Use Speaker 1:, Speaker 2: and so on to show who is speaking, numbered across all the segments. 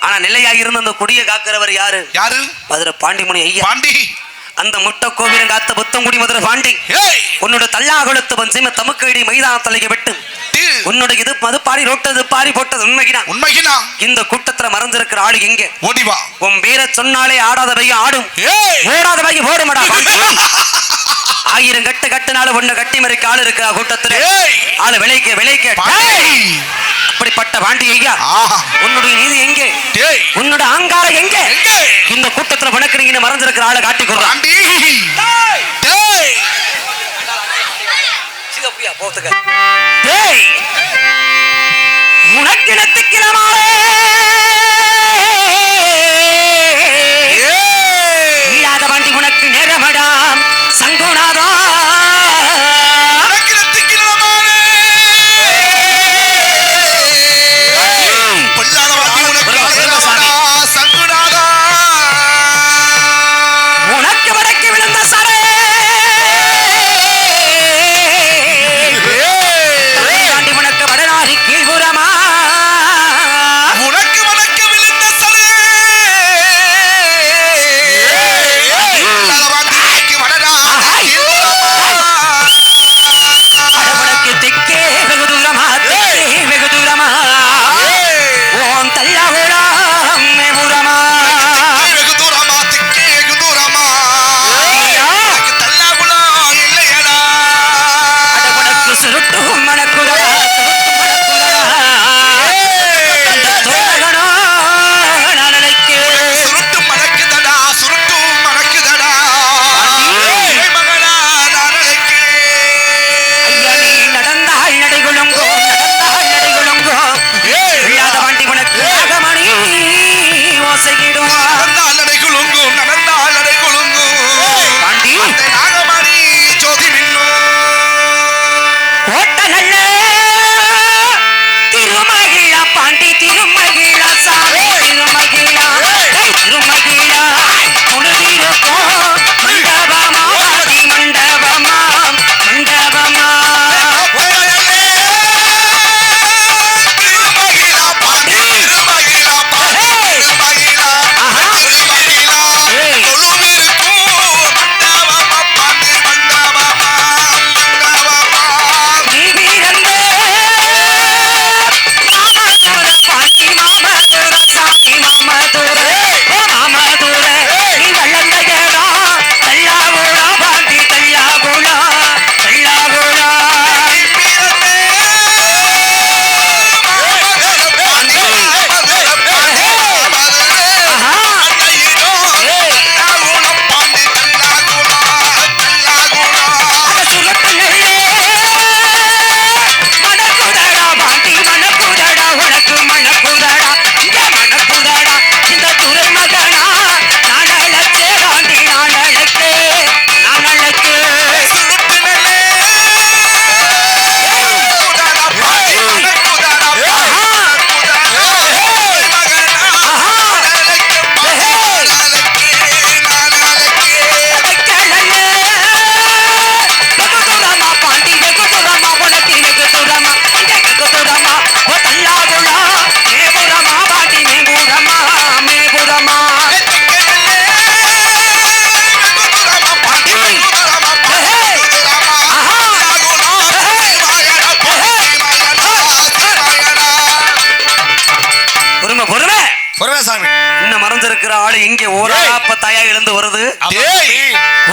Speaker 1: ஆனா நிலையாக இருந்த அந்த கொடியை காக்கிறவர் யாரு?
Speaker 2: யாரு?
Speaker 1: மதுரை பாண்டிமணி ஐயா.
Speaker 2: பாண்டி.
Speaker 1: அந்த முட்டை கோவிலும் காத்த புத்தங்குடி மதுரை பாண்டி. உன்னோட தள்ளா கொளுத்து பஞ்சம தமுக்கடி மைதானத்தலைக்கு விட்டு. உன்னோட இது மதுப்பாரி ரோட்டது பாரி போட்டது உண்மைகினா
Speaker 2: உண்மைகினா
Speaker 1: இந்த கூட்டத்துல மறைஞ்சிருக்கிற ஆடு எங்க
Speaker 2: ஓடிவா
Speaker 1: உன் பேரை சொன்னாலே ஆடாத பையன் ஆடும். ஓடாத பையன் ஓடுமடா ஆயிரம் கட்டு கட்டினாலும் ஒண்ணு கட்டி மறைக்க ஆள் இருக்கிற கூட்டத்துல? ஆளு விளைக்க
Speaker 2: விளைக்க
Speaker 1: அப்படிப்பட்ட பாண்டி ஐயா உன்னுடைய நீதி எங்கே? உன்னோட ஆங்கார எங்கே? இந்த கூட்டத்துல உனக்கு நீங்க மறந்திருக்கிற ஆளை
Speaker 2: காட்டிக்கொள்றான்
Speaker 1: போத்துக்க. உனக்கு
Speaker 2: இடத்துக்கிறமாவே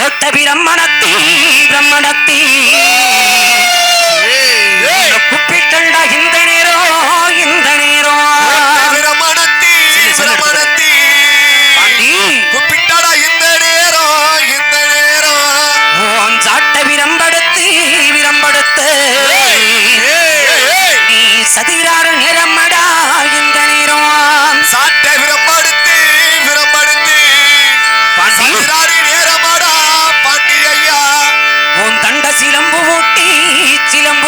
Speaker 1: பரத்த பிரம்மணத்தி பிரம்மணத்தி বিলম্ব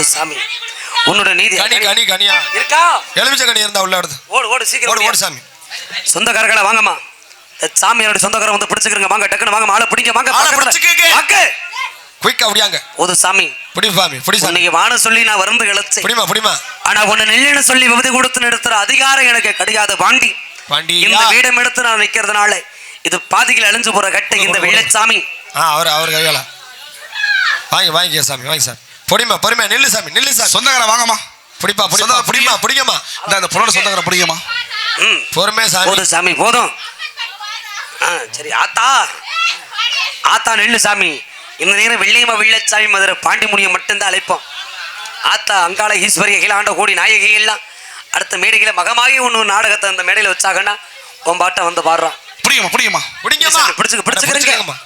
Speaker 1: போது சாமி. உன்னோட நீதி
Speaker 3: கனி கனி கனியா?
Speaker 1: இருக்கா?
Speaker 3: எலுமிச்ச கனி இருந்தா உள்ள எடுத்து.
Speaker 1: ஓடு ஓடு சீக்கிரம்
Speaker 3: ஓடு
Speaker 1: ஓடு
Speaker 3: சாமி.
Speaker 1: சொந்தக்காரர்களை வாங்கம்மா. இந்த சாமியாரோட சொந்தக்காரன் வந்து பிடிச்சுக்கிறங்க வாங்க டக்குன்னு வாங்க. ஆளை பிடிங்க வாங்க
Speaker 3: ஆளை. பிடிச்சுக்கங்க.
Speaker 1: வாங்க
Speaker 3: குயிக்கா அப்படியாங்க
Speaker 1: போது சாமி.
Speaker 3: பிடி சாமி பிடி சாமி.
Speaker 1: உன்னைக்கு வான சொல்லி நான் வருந்து இழைச்சேன்
Speaker 3: பிடிமா பிடிமா?
Speaker 1: ஆனா உன்னை நெல்லுன்னு சொல்லி விபதி கொடுத்து நிறுத்துற அதிகாரம் எனக்கு கிடையாது பாண்டி.
Speaker 3: பாண்டி
Speaker 1: இந்த வீடம் எடுத்து நான் நிக்கிறதுனால இது பாதிகள் அழிஞ்சு போற கட்டை இந்த வெள்ளச்சாமி
Speaker 3: ஆ அவர் அவர் கையால. வாங்கி வாங்கிக்க சாமி வாங்கி சாமி. பொடிமா பொறுமையா நில்லு சாமி நில்லு சாமி.
Speaker 2: சொந்தக்கார வாங்கம்மா.
Speaker 3: பிடிப்பா பிடிப்பா
Speaker 2: சொந்தக்கார
Speaker 3: பிடிமா பிடிங்கம்மா.
Speaker 2: இந்த இந்த பொண்ணோட சொந்தக்கார பிடிக்குமா
Speaker 1: ம்.
Speaker 3: பொறுமையா சாமி.
Speaker 1: போதும் சாமி போதும். ஆ சரி ஆத்தா. ஆத்தா நெல்லு சாமி. இந்த நேரம் வெள்ளையம்மா வெள்ளச்சாமி மதுரை பாண்டிமுனியை மட்டும்தான் அழைப்போம். ஆத்தா அங்காள ஈஸ்வரி அகிலாண்ட கோடி நாயகி எல்லாம். அடுத்த மேடையில மகமாகி ஒன்று நாடகத்தை அந்த மேடையில வச்சாங்கன்னா உன் பாட்டை வந்து பாடுறான்.
Speaker 2: பிடிக்குமா பிடிக்குமா
Speaker 3: பிடிங்கம்மா.
Speaker 1: பிடிச்சுக்க பிடிச்சுக்கிறேங்க.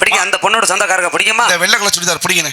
Speaker 1: பிடிக்க அந்த பொண்ணோட சொந்தக்காரங்க பிடிக்குமா
Speaker 2: இந்த வெள்ளை கலர் சுடிதார் பிடிக்கணும்